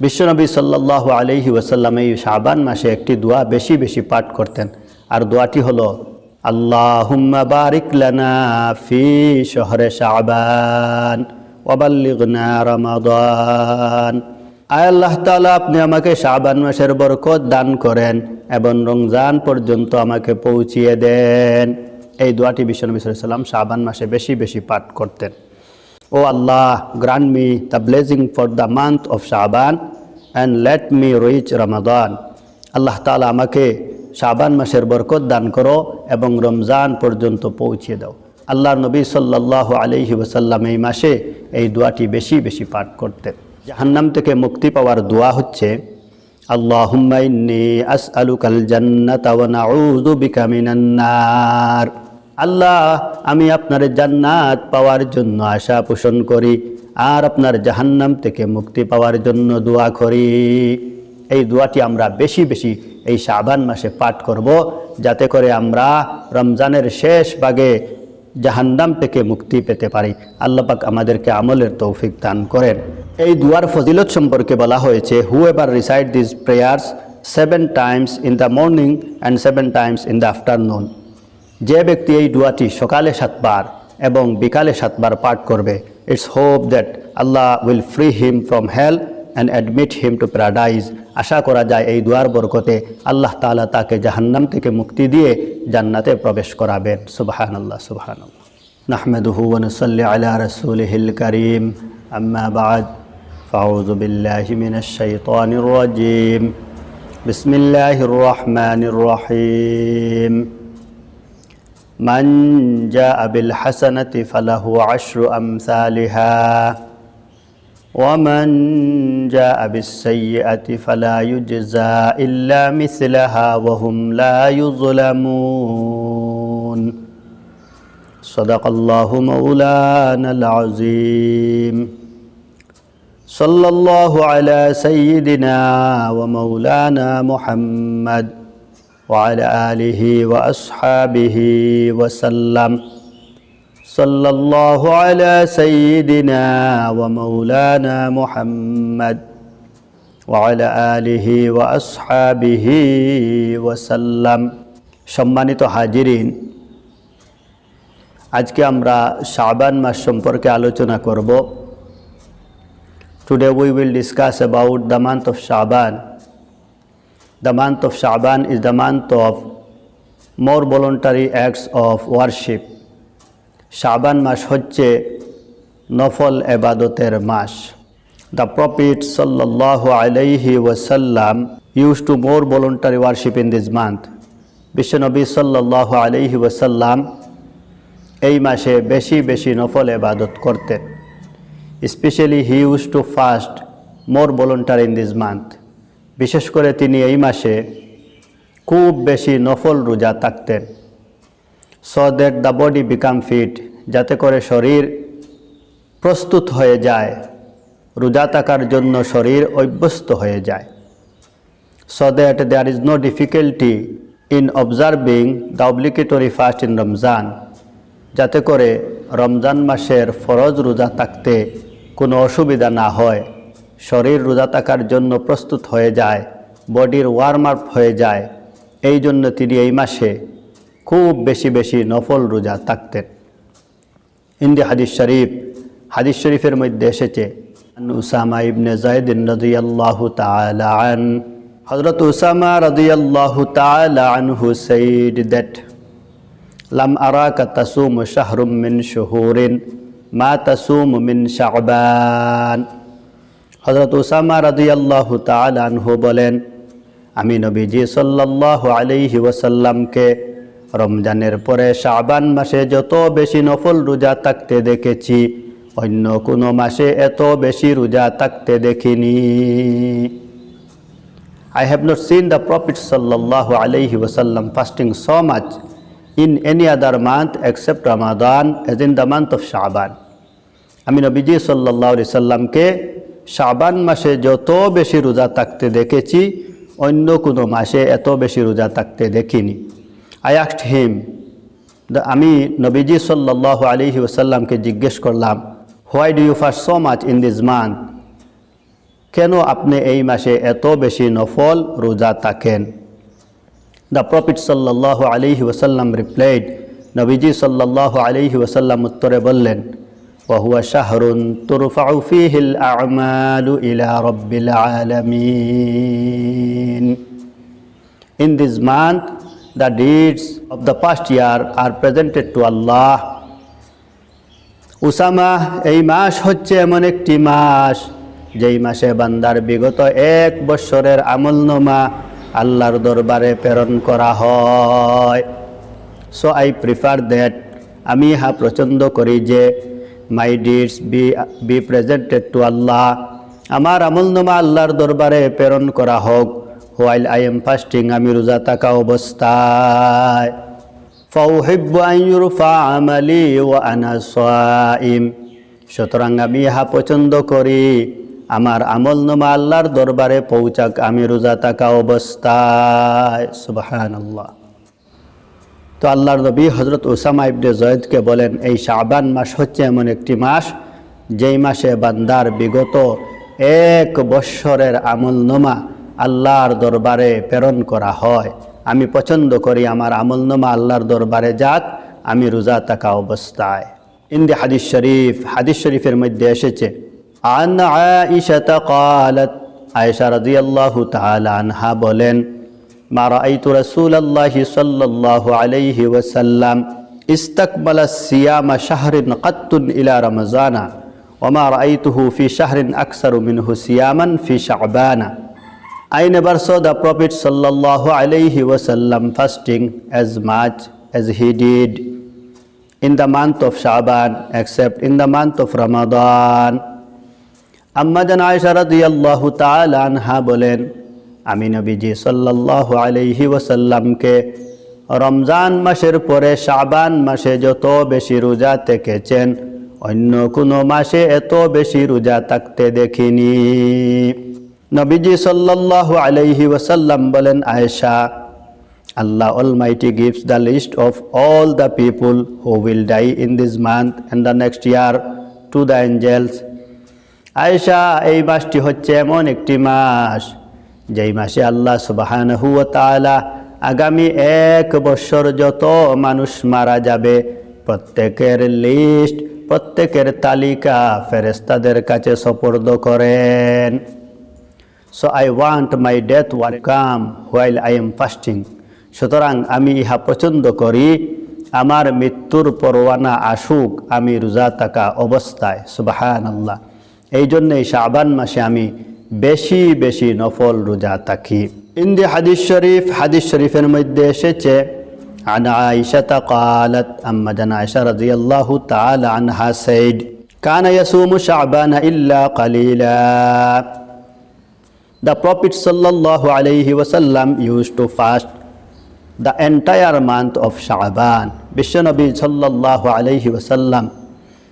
বিশ্বনবী সাল্লাহ আলহি ওসাল্লাম এই শাবান মাসে একটি দোয়া বেশি বেশি পাঠ করতেন। আর দোয়াটি হলো, আল্লাহুম্মা বারিক লানা ফি শহরে শাবান, ওয়াবাল্লিগনা রমাদান। আয় আল্লাহ তাআলা, আপনি আমাকে শাবান মাসের বরকত দান করেন এবং রমজান পর্যন্ত আমাকে পৌঁছিয়ে দেন। এই দোয়াটি বিশ্বনবী সাল্লাম শাবান মাসে বেশি বেশি পাঠ করতেন। O Allah grant me the blessing for the month of Shaban and let me reach Ramadan আল্লাহ তাআলা আমাকে শাবান মাসের বরকত দান করো এবং রমজান পর্যন্ত পৌঁছিয়ে দাও। আল্লাহ নবী সাল্লাহ আলহি ওসাল্লাম এই মাসে এই দোয়াটি বেশি বেশি পাঠ করতেন। জাহান্নাম থেকে মুক্তি পাওয়ার দোয়া হচ্ছে, আল্লাহুম্মা ইন্নী আসআলুকাল জান্নাতা ওয়া আল্লাহ, আমি আপনার জান্নাত পাওয়ার জন্য আশা পোষণ করি, আর আপনার জাহান্নাম থেকে মুক্তি পাওয়ার জন্য দোয়া করি। এই দোয়াটি আমরা বেশি বেশি এই শাবান মাসে পাঠ করব, যাতে করে আমরা রমজানের শেষ ভাগে জাহান্নাম থেকে মুক্তি পেতে পারি। আল্লাহ পাক আমাদেরকে আমলের তৌফিক দান করেন। এই দুয়ার ফজিলত সম্পর্কে বলা হয়েছে whoever recite this prayers seven times in the morning and seven times in the afternoon যে ব্যক্তি এই দুয়াটি সকালে সাতবার এবং বিকালে সাতবার পাঠ করবে it's hope that Allah will free him from hell and admit him to paradise আশা করা যায় এই দুয়ার বরকতে আল্লাহ তাআলা তাকে জাহান্নাম থেকে মুক্তি দিয়ে জান্নাতে প্রবেশ করাবেন সুবাহান আল্লাহ সুবাহান আল্লাহ নাহমেদুহু ওনসল্লি আলা রসুলহিল করিম আম্মা বাদ فأعوذ بالله من الشيطان الرجيم بسم الله الرحمن الرحيم من جاء بالحسنة فله عشر أمثالها. ومن جاء بالسيئة فلا يجزى إلا مثلها وهم لا يظلمون. صدق الله مولانا العظيم. صلى الله على سيدنا ومولانا محمد. وعلى آله وأصحابه وسلم صلى الله على سيدنا ومولانا محمد وعلى آله وأصحابه وسلم সম্মানিত হাজিরিন আজকে আমরা শাবান মাস সম্পর্কে আলোচনা করব Today we will discuss about the month of Shaban. The month of Shaban is the month of more voluntary acts of worship. শাবান মাস হচ্ছে নফল এবাদতের মাস। দ্য প্রফিট সাল্লাহ আলাইহি ওয়াসাল্লাম use to more voluntary worship in this month বিশ্বনবী সাল্লাহ আলাইহি ওয়াসাল্লাম এই মাসে বেশি বেশি নফল এবাদত করতেন। Specially he use to fast more voluntary in this month বিশেষ করে তিনি এই মাসে খুব বেশি নফল রোজা থাকতেন। So that the body become fit, যাতে করে শরীর প্রস্তুত হয়ে যায়। রোজা থাকার জন্য শরীর অভ্যস্ত হয়ে যায়। So that there is no difficulty in observing the obligatory fast in Ramzan যাতে করে রমজান মাসের ফরজ রোজা থাকতে কোনো অসুবিধা না হয়। শরীর রোজা থাকার জন্য প্রস্তুত হয়ে যায়, বডির ওয়ার্ম আপ হয়ে যায়। এই জন্য তিনি এই মাসে খুব বেশি বেশি নফল রোজা থাকতেন। ইন্দি হাদিস শরীফ, হাদিস শরীফের মধ্যে এসেছে উসামা ইবনে জায়দিন রাদিয়াল্লাহু তাআলা আন, হযরত উসামা রাদিয়াল্লাহু আনহু said that, লাম আরাকা তাসুমু শাহরুম মিন শুহুরিন, মা তাসুমু মিন শাবান। হযরত উসামা রাদিয়াল্লাহু তাআলা আনহু বলেন আমি নবীজি সাল্লাল্লাহু আলাইহি ওয়াসাল্লামকে রমজানের পরে শাবান মাসে যত বেশি নফল রোজা থাকতে দেখেছি অন্য কোনো মাসে এত বেশি রোজা থাকতে দেখিনি I have not seen the Prophet sallallahu alaihi wasallam fasting so much in any other month except Ramadan as in the month of Sha'ban. আমি নবীজি সাল্লাহ সাল্লামকে শাবান মাসে যত বেশি রোজা থাকতে দেখেছি, অন্য কোনো মাসে এত বেশি রোজা থাকতে দেখিনি। আই আস্ট হিম আমি নবীজি সাল্লাহ আলহি ওসাল্লামকে জিজ্ঞেস করলাম why do you fast so much in this month কেন আপনি এই মাসে এত বেশি নফল রোজা থাকেন? দ্য প্রফিট সাল্লাহ আলিহি ওসাল্লাম রিপ্লাইড নবীজি সাল্লাহ আলিহি ওসাল্লাম উত্তরে বললেন وهو شهر ترفع فيه الأعمال إلى رب العالمين In this month, the deeds of the past year are presented to Allah. Usama এই মাস হচ্ছে এমন একটি মাস যেই মাসে বান্দার বিগত এক বৎসরের আমলনামা আল্লাহর দরবারে প্রেরণ করা হয় সো আই প্রিফার দ্যাট আমি ইহা পছন্দ করি যে my deeds be be presented to Allah আমার আমলনামা আল্লাহর দরবারে প্রেরণ করা হোক হোয়াইল আই এম ফাস্টিং আমি রোজা থাকা অবস্থায় فأحب أن يرفع عملي وأنا صائم সুতরাং আমি ইহা পছন্দ করি আমার আমল নামা আল্লাহর দরবারে পৌঁছাক আমি রোজা থাকা অবস্থায় সুবাহান আল্লাহ তো আল্লাহর নবী হজরত ওসামা ইবনে জয়েদকে বলেন, এই শাহবান মাস হচ্ছে এমন একটি মাস, যেই মাসে বান্দার বিগত এক বৎসরের আমলনামা আল্লাহর দরবারে প্রেরণ করা হয়। আমি পছন্দ করি আমার আমলনামা আল্লাহর দরবারে যাক, আমি রোজা থাকা অবস্থায়। ইন্দি হাদিস শরীফ, হাদিস শরীফের মধ্যে এসেছে, আন আয়েশা কালত। আয়েশা রাদিয়াল্লাহু তাআলা আনহা বলেন মা রাআইতু রাসূলাল্লাহি সাল্লাল্লাহু আলাইহি ওয়াসাল্লাম ইস্তাকবালা সিয়ামা শাহরিন কাত্তুন ইলা রমজানা ওমা রাআইতুহু ফি শাহরিন আকসারু মিনহু সিয়ামান ফি Shabana I never saw the Prophet sallallahu alaihi wasallam fasting as much as he did in the month of Shaban except in the month of Ramadan. Ammadan Aisha radiyallahu ta'ala anha bolen আমি নবীজি সাল্লাল্লাহু আলাইহি ওয়াসাল্লামকে রমজান মাসের পরে শাবান মাসে যত বেশি রোজা থেকেছেন অন্য কোনো মাসে এত বেশি রোজা থাকতে দেখিনি নবীজি সাল্লাল্লাহু আলাইহি ওয়াসাল্লাম বলেন, Ayesha Allah Almighty gives the list of all the people who will die in this month and the next year to the angels. Ayesha, এই মাসটি হচ্ছে এমন একটি মাস যেই মাসে আল্লাহ সুবাহানহু ওয়া তাআলা আগামী এক বছর যত মানুষ মারা যাবে, প্রত্যেকের লিস্ট, প্রত্যেকের তালিকা ফেরেস্তাদের কাছে সপর্দ করেন। So I want my death were come while I am fasting সুতরাং আমি ইহা পছন্দ করি, আমার মৃত্যুর পরোয়ানা আসুক, আমি রোজা থাকা অবস্থায় সুবাহান আল্লাহ এই জন্যে শাবান মাসে আমি বেশি বেশি নফল রোজা থাকি ইন্দি হাদিস শরীফ হাদিস শরীফের মধ্যে এসেছে عن عائشة قالت أما جن عائشة رضي الله تعالى عنها said كان يصوم شعبان إلا قليلا The Prophet sallallahu alayhi wasallam used to fast the entire month of Sha'ban. বিশ্বনবী সাল্লাল্লাহু আলাইহি ওয়াসাল্লাম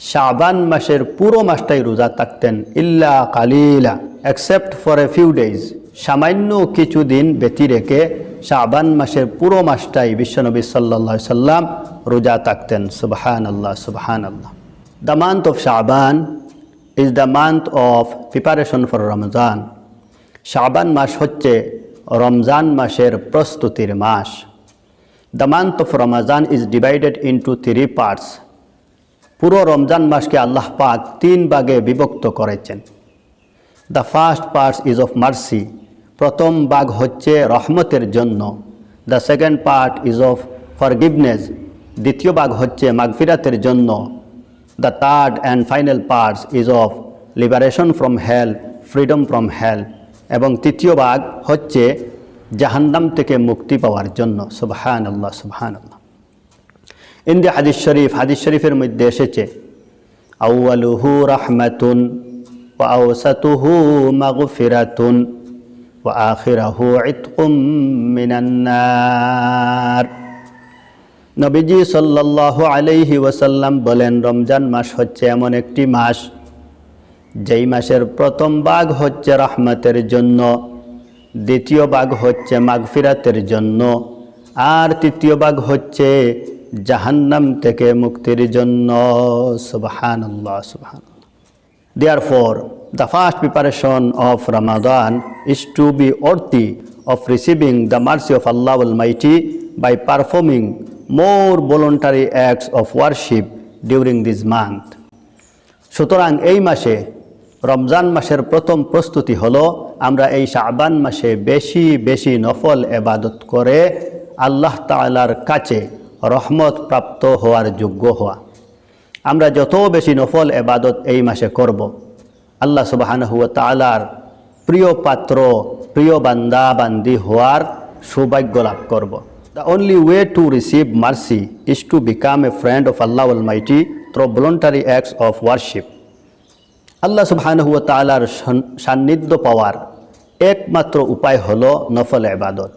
শাবান মাসের পুরো মাসটাই রোজা থাকতেন, ইল্লা কালিলা except for a few days সামান্য কিছু দিন ব্যতি রেখে শাবান মাসের পুরো মাসটাই বিশ্বনবী আলাইহি সাল্লাম রোজা থাকতেন। সুবহান আল্লাহ সুবহান আল্লাহ the month of Shaban is the month of preparation for Ramzan. শাবান মাস হচ্ছে রমজান মাসের প্রস্তুতির মাস। The month of Ramzan is divided into three parts পুরো রমজান মাসকে আল্লাহ পাক তিন ভাগে বিভক্ত করেছেন। The first parts is of mercy প্রথম ভাগ হচ্ছে রহমতের জন্য। The second part is of forgiveness দ্বিতীয় ভাগ হচ্ছে মাগফিরাতের জন্য। The third and final parts is of liberation from hell freedom from hell এবং তৃতীয় ভাগ হচ্ছে জাহান্নাম থেকে মুক্তি পাওয়ার জন্য। সুবহান আল্লাহ সুবহান আল্লাহ ইন্দি হাদিস শরীফ, হাদিস শরীফের মধ্যে এসেছে, আউয়ালুহু রাহমাতুন ওয়া আওসাতুহু মাগফিরাতুন ওয়া আখিরাহু ইতকুম মিনান নার। নবীজি সাল্লাল্লাহু আলাইহি ওয়াসাল্লাম বলেন, রমজান মাস হচ্ছে এমন একটি মাস, যেই মাসের প্রথম ভাগ হচ্ছে রহমতের জন্য, দ্বিতীয় ভাগ হচ্ছে মাগফিরাতের জন্য, আর তৃতীয় ভাগ হচ্ছে জাহান্নাম থেকে মুক্তির জন্য সুবাহান আল্লাহ সুবাহান therefore the first preparation of Ramadan is to be worthy of receiving the mercy of Allah almighty by performing more voluntary acts of worship during this month সুতরাং এই মাসে রমজান মাসের প্রথম প্রস্তুতি হল, আমরা এই শাহবান মাসে বেশি বেশি নফল এবাদত করে আল্লাহ তালার কাছে রহমত প্রাপ্ত হওয়ার যোগ্য হওয়া। আমরা যত বেশি নফল এবাদত এই মাসে করব, আল্লাহ সুবাহানহু তালার প্রিয় পাত্র, প্রিয় বান্দা, বান্দি হওয়ার সৌভাগ্য লাভ করব। The only way to receive mercy is to become a friend of Allah mighty through voluntary acts of worship আল্লাহ সুবহানাহু ওয়া তাআলার সন- সান্নিধ্য পাওয়ার একমাত্র উপায় হলো নফল এবাদত।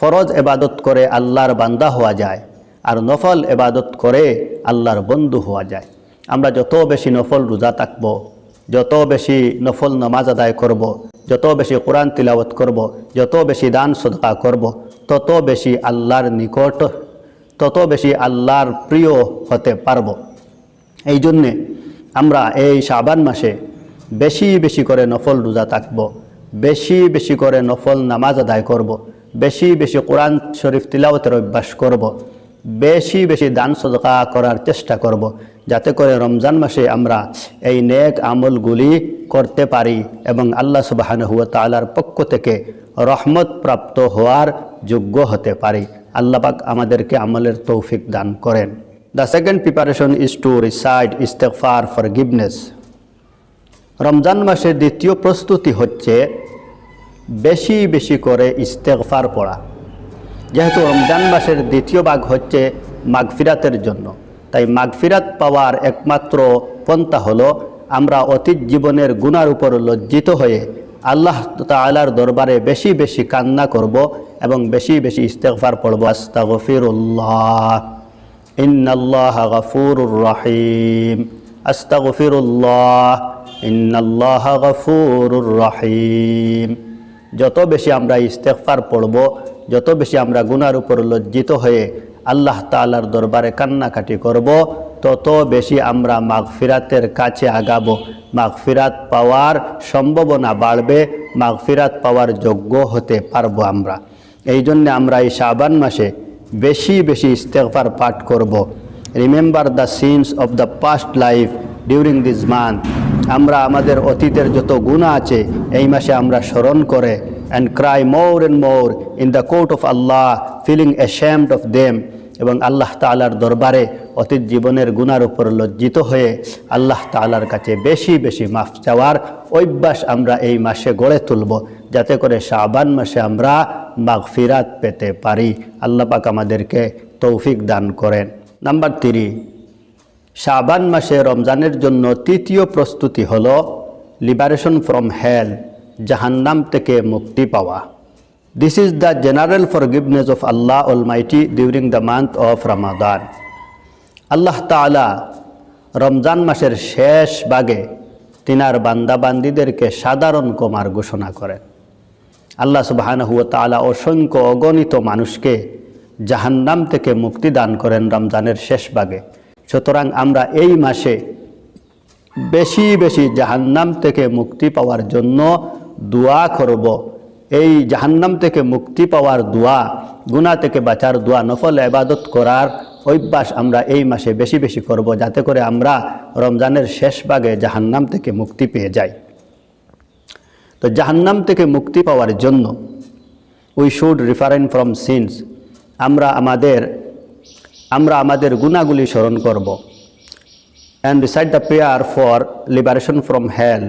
ফরজ এবাদত করে আল্লাহর বান্দা হওয়া যায়। আর নফল এবাদত করে আল্লাহর বন্ধু হওয়া যায় আমরা যত বেশি নফল রোজা থাকব, যত বেশি নফল নামাজ আদায় করব। যত বেশি কোরআন তিলাওয়াত করব। যত বেশি দান সদকা করব। তত বেশি আল্লাহর নিকট, তত বেশি আল্লাহর প্রিয় হতে পারব এই জন্যে আমরা এই শাবান মাসে বেশি বেশি করে নফল রোজা থাকব, বেশি বেশি করে নফল নামাজ আদায় করব। বেশি বেশি কোরআন শরীফ তিলাওতের অভ্যাস করব। বেশি বেশি দান সদকা করার চেষ্টা করব। যাতে করে রমজান মাসে আমরা এই নেক আমলগুলি করতে পারি এবং আল্লাহ সুবাহান হুয়া তালার পক্ষ থেকে রহমত প্রাপ্ত হওয়ার যোগ্য হতে পারি। আল্লাহ পাক আমাদেরকে আমলের তৌফিক দান করেন। The second preparation preparation is to recite forgiveness Ramzan মাসের দ্বিতীয় প্রস্তুতি হচ্ছে বেশি বেশি করে ইস্তেগফার পড়া। যেহেতু রমজান মাসের দ্বিতীয় ভাগ হচ্ছে মাগফিরাতের জন্য। তাই মাগফিরাত পাওয়ার একমাত্র পন্থা হলো আমরা অতীত জীবনের গুনার উপর লজ্জিত হয়ে আল্লাহ তালার দরবারে বেশি বেশি কান্না করব এবং বেশি বেশি ইস্তেগফার পড়ব। আস্তাগফিরুল্লাহ। ইন্নাল্লাহ গফুরুর রহিম। আস্তাগফিরুল্লাহ। ইন্নাল্লাহ গফুরুর রহিম। যত বেশি আমরা ইস্তেগফার পড়ব যত বেশি আমরা গুনার উপর লজ্জিত হয়ে আল্লাহ তালার দরবারে কান্নাকাটি করব, তত বেশি আমরা মাগফিরাতের কাছে আগাবো। মাগফিরাত পাওয়ার সম্ভাবনা বাড়বে, মাগফিরাত পাওয়ার যোগ্য হতে পারব আমরা। এই জন্যে আমরা এই শাবান মাসে বেশি বেশি ইস্তেগফার পাঠ করব। Remember the sins of the past life during this month আমরা আমাদের অতীতের যত গুণা আছে, এই মাসে আমরা স্মরণ করে and cry more and more in the court of Allah feeling ashamed of them এবং আল্লাহ তালার দরবারে অতীত জীবনের গুনার উপর লজ্জিত হয়ে আল্লাহ তালার কাছে বেশি বেশি মাফ চাওয়ার অভ্যাস আমরা এই মাসে গড়ে তুলব। যাতে করে শাবান মাসে আমরা মাগফিরাত পেতে পারি। আল্লাহ পাক আমাদেরকে তৌফিক দান করেন। নাম্বার থ্রি শাবান মাসে রমজানের জন্য তৃতীয় প্রস্তুতি হল লিবারেশন ফ্রম হেল জাহান্নাম থেকে মুক্তি পাওয়া। This is the general forgiveness of Allah almighty during the month of Ramadan আল্লাহ তালা রমজান মাসের শেষ ভাগে তিনার বান্দাবান্দিদেরকে সাধারণ কমার ঘোষণা করেন। আল্লাহ সুবাহানহু তালা অসংখ্য অগণিত মানুষকে জাহান্নাম থেকে মুক্তি দান করেন রমজানের শেষ ভাগে সুতরাং আমরা এই মাসে বেশি বেশি জাহান্নাম থেকে মুক্তি পাওয়ার জন্য দোয়া করব। এই জাহান্নাম থেকে মুক্তি পাওয়ার দোয়া গুণা থেকে বাঁচার দোয়া, নফল এবাদত করার অভ্যাস আমরা এই মাসে বেশি বেশি করব যাতে করে আমরা রমজানের শেষ ভাগে জাহান্নাম থেকে মুক্তি পেয়ে যাই। তো জাহান্নাম থেকে মুক্তি পাওয়ার জন্য we should refrain from sins আমরা আমাদের আমরা আমাদের গুণাগুলি স্মরণ করব। And recite the prayer for liberation from hell,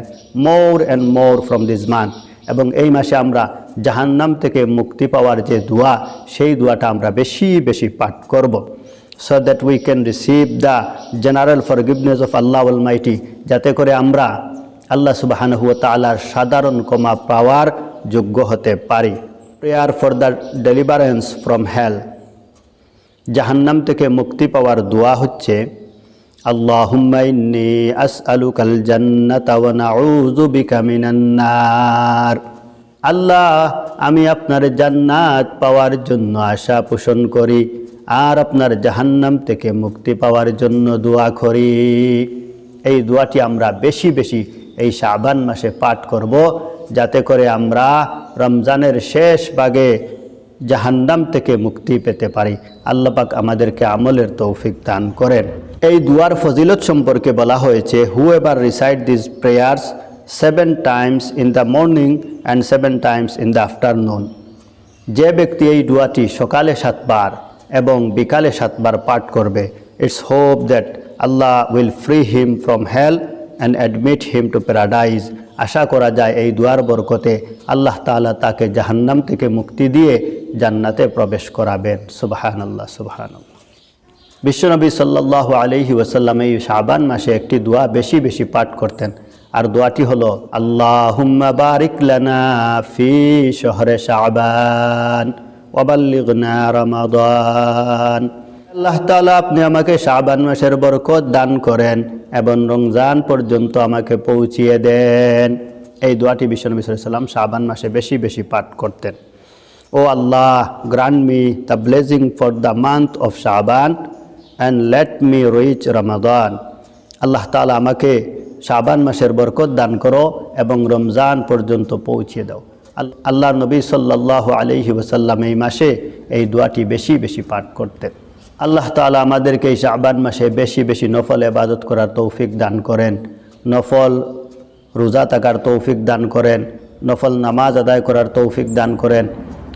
more and more from this month এবং এই মাসে আমরা জাহান্নাম থেকে মুক্তি পাওয়ার যে দোয়া, সেই দোয়াটা আমরা বেশি বেশি পাঠ করব। So that we can receive the general forgiveness of Allah mighty যাতে করে আমরা আল্লাহ সুবাহানহু তালার সাধারণ ক্ষমা পাওয়ার যোগ্য হতে পারি। Prayer for the deliverance from hell জাহান্নাম থেকে মুক্তি পাওয়ার দোয়া হচ্ছে اللهم إني أسألك الجنة ونعوذ بك من النار আল্লাহ আমি আপনার জান্নাত পাওয়ার জন্য আশা পোষণ করি আর আপনার জাহান্নাম থেকে মুক্তি পাওয়ার জন্য দোয়া করি এই দোয়াটি আমরা বেশি বেশি এই শাবান মাসে পাঠ করব যাতে করে আমরা রমজানের শেষ ভাগে জাহান্নাম থেকে মুক্তি পেতে পারি আল্লাপাক আমাদেরকে আমলের তৌফিক দান করেন এই দুয়ার ফজিলত সম্পর্কে বলা হয়েছে whoever recite this prayers seven times in the morning and seven times in the afternoon যে ব্যক্তি এই দুয়াটি সকালে সাতবার এবং বিকালে সাতবার পাঠ করবে it's hope that Allah will free him from hell and admit him to paradise আশা করা যায় এই দুয়ার বরকতে আল্লাহ তাআলা তাকে জাহান্নাম থেকে মুক্তি দিয়ে জান্নাতে প্রবেশ করাবেন। সুবাহান আল্লাহ সুবাহান বিশ্বনবী সাল্লাহ আলহি ওসাল্লাম এই শাবান মাসে একটি দোয়া বেশি বেশি পাঠ করতেন। আর দোয়াটি হলো, আল্লাহুম্মা বারিক লানা ফি শহরে শাবান ওয়াবাল্লিগনা রমাদান। আল্লাহ তাআলা আপনি আমাকে শাবান মাসের বরকত দান করেন এবং রমজান পর্যন্ত আমাকে পৌঁছিয়ে দেন। এই দোয়াটি বিশ্বনবী সাল্লাম শাবান মাসে বেশি বেশি পাঠ করতেন। O Allah grant me the blessing for the month of Shaban and let me reach Ramadan আল্লাহ তালা আমাকে শাবান মাসের বরকত দান করো এবং রমজান পর্যন্ত পৌঁছিয়ে দাও। আল্লাহ নবী সাল্লাল্লাহু আলহি ওসাল্লাম এই মাসে এই দোয়াটি বেশি বেশি পাঠ করতেন। আল্লাহ তাআলা আমাদেরকে এই শাবান মাসে বেশি বেশি নফল এবাদত করার তৌফিক দান করেন। নফল রোজা থাকার তৌফিক দান করেন। নফল নামাজ আদায় করার তৌফিক দান করেন।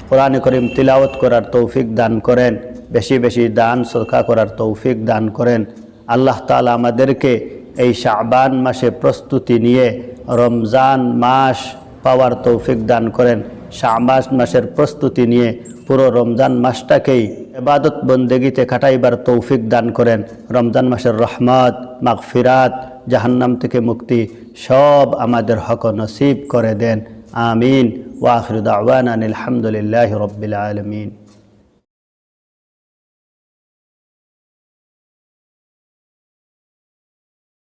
কোরআন করিম তিলাওয়াত করার তৌফিক দান করেন। বেশি বেশি দান, সদকা করার তৌফিক দান করেন। আল্লাহ তাআলা আমাদেরকে এই শাবান মাসে প্রস্তুতি নিয়ে রমজান মাস পাওয়ার তৌফিক দান করেন। শাবান মাসের প্রস্তুতি নিয়ে পুরো রমজান মাসটাকেই এবাদত বন্দেগিতে কাটাইবার তৌফিক দান করেন। রমজান মাসের রহমত, মাগফিরাত, জাহান্নাম থেকে মুক্তি সব আমাদের হক নসিব করে দেন। আমিন। ওয়াখির দাওয়ান আলহামদুলিল্লাহ রব্বিল আলমিন।